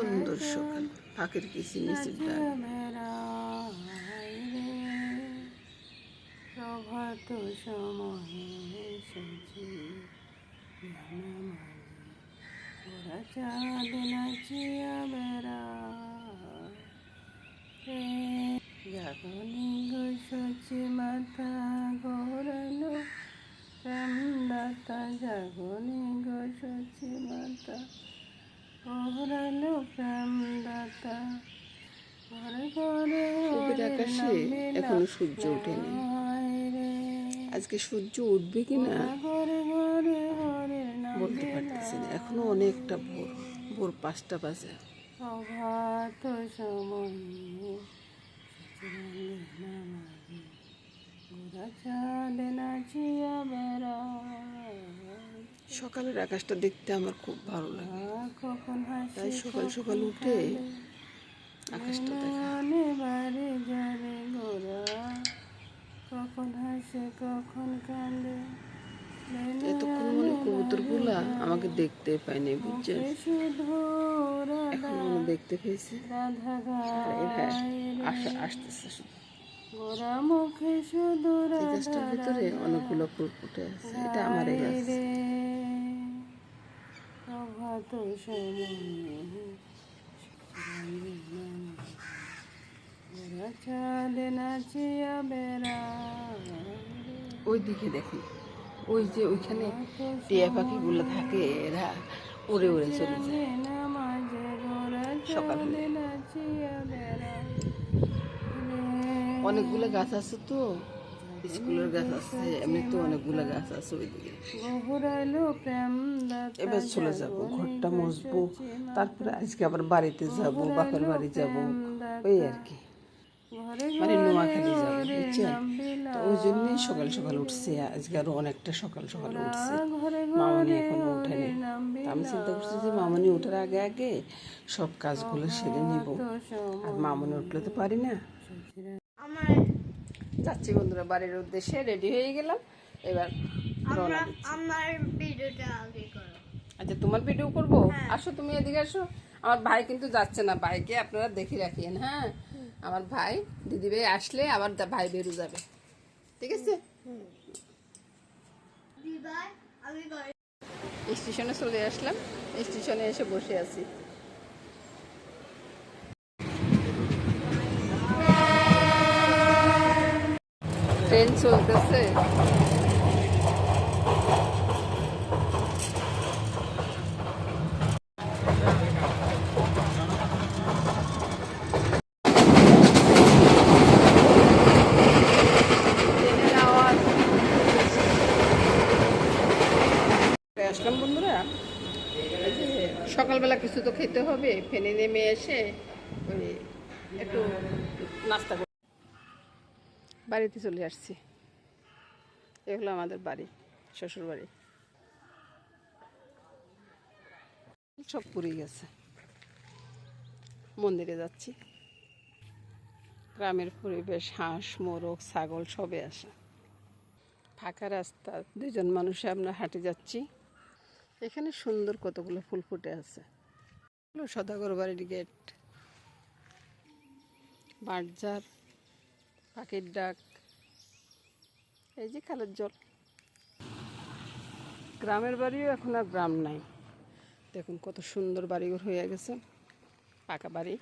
সুন্দর সকাল। কিসি মিছিল ডাক। প্রভাত সময়ে সচি জাগনি গো সচি মাথা আকাশে এখনও সূর্য ওঠেনি। আজকে সূর্য উঠবে কি না বলতে পারতেছি না। এখনও অনেকটা ভোর ভোর পাঁচটা বাজে। চাঁদ নাচিয়া বেড়ায় সকালের আকাশটা দেখতে আমার খুব ভালো লাগে। তাই সকাল সকাল উঠে আকাশটা এতক্ষণ মনে কবুতর আমাকে দেখতে পায়নি বুঝছেন? এখন মনে দেখতে পেয়েছে। এরা আসতেছে শুধু। ভিতরে অনেকগুলো ফুল ফুটে আছে। এটা আমার গাছ। চাঁদ ওই দিকে দেখুন ওই যে ওইখানে টিয়া পাখিগুলো থাকে, এরা উড়ে উড়ে চলে যায়। অনেকগুলো গাছ আছে তো স্কুলের গাছ আছে এমনি তো অনেকগুলো গাছ আছে ওইদিকে। এবার চলে যাব ঘরটা মুছবো তারপরে আজকে আবার বাড়িতে যাব বাপের বাড়ি যাব ওই আর কি। মানে নোয়াখালী যাব বুঝছেন? তো ওই জন্যই সকাল সকাল উঠছে আজকে আরও অনেকটা সকাল সকাল উঠছে। মামনি এখনও ওঠেনি। আমি চিন্তা করছি যে মামনি ওঠার আগে আগে সব কাজগুলো সেরে নিব। আর মামনি উঠলে তো পারি না। যাচ্ছি বন্ধুরা বাড়ির উদ্দেশ্যে রেডি হয়ে গেলাম। এবার আমার ভিডিওটা আগে করো। আচ্ছা তোমার ভিডিও করব? আসো তুমি এদিকে আসো। আমার ভাই কিন্তু যাচ্ছে না ভাইকে আপনারা দেখে রাখিয়েন হ্যাঁ? আমার ভাই দিদি ভাই আসলে আবার ভাই বেরো যাবে। ঠিক আছে? স্টেশনে চলে আসলাম। স্টেশনে এসে বসে আছি। ট্রেন চলতেছে। বন্ধুরা। সকালবেলা কিছু তো খেতে হবে ফেনে নেমে এসে ওই একটু নাস্তা বাড়িতে চলে আসছি। এগুলো আমাদের বাড়ি শ্বশুর বাড়ি সব পুড়ে গেছে। মন্দিরে যাচ্ছি। গ্রামের পরিবেশ, হাঁস, মোরগ, ছাগল, সবে আসে। ফাঁকা রাস্তা দুজন মানুষে আমরা হাঁটে যাচ্ছি। এখানে সুন্দর কতগুলো ফুল ফুটে আছে। সদাগর বাড়ির গেট বাঁটজার পাখির ডাক। এই যে খালের জল। গ্রামের বাড়িও এখন আর গ্রাম নাই। দেখুন কত সুন্দর বাড়িঘর হয়ে গেছে, পাকা বাড়ি।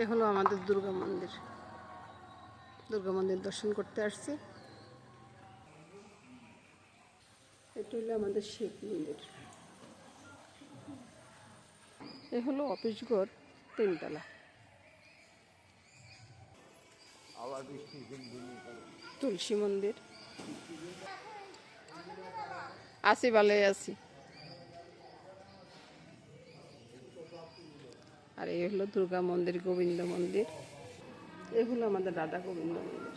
এ হলো আমাদের দুর্গা মন্দির। দুর্গা মন্দির দর্শন করতে আসছি। এটা হলো আমাদের শিব মন্দির। এ হলো অফিস ঘর তিনতলা। তুলসী মন্দির। আছি ভালোই আছি আর এই হলো দুর্গা মন্দির, গোবিন্দ মন্দির। এই হলো আমাদের রাধা গোবিন্দ মন্দির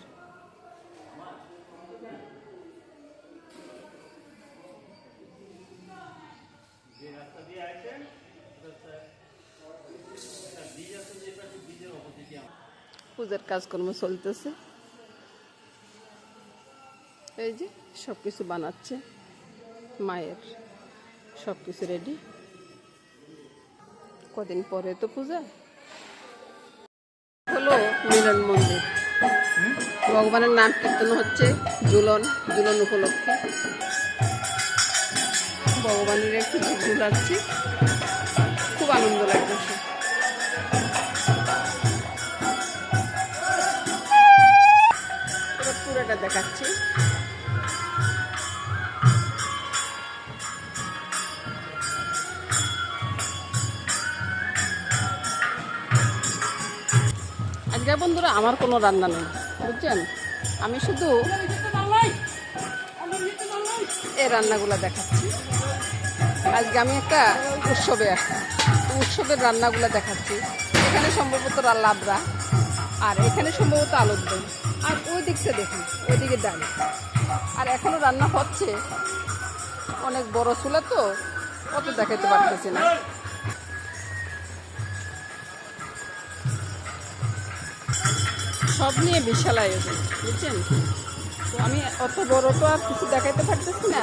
পূজার কাজকর্ম চলতেছে। এই যে সব কিছু বানাচ্ছে, মায়ের সব কিছু রেডি কদিন পরে তো পূজা? মিলন মন্দির। ভগবানের নাম কীর্তন হচ্ছে জুলন জুলন উপলক্ষে। ভগবানের একটু ঝুলাচ্ছি। খুব আনন্দ এবার পুরোটা দেখাচ্ছি। বন্ধুরা, আমার কোনো রান্না নেই, বুঝছেন? আমি শুধু এই রান্নাগুলো দেখাচ্ছি। আজকে আমি একটা উৎসবে আসছি উৎসবের রান্নাগুলো দেখাচ্ছি। এখানে সম্ভবত লাবড়া, আর এখানে সম্ভবত আলুর দই আর ওই দিকটা দেখুন, ওইদিকে ডাল। আর এখনও রান্না হচ্ছে, অনেক বড় চুলা তো, অত দেখাতে পারতেছি না। সব নিয়ে বিশাল আয়োজন, বুঝছেন? তো আমি অত বড় তো আর কিছু দেখাইতে পারতেছি না।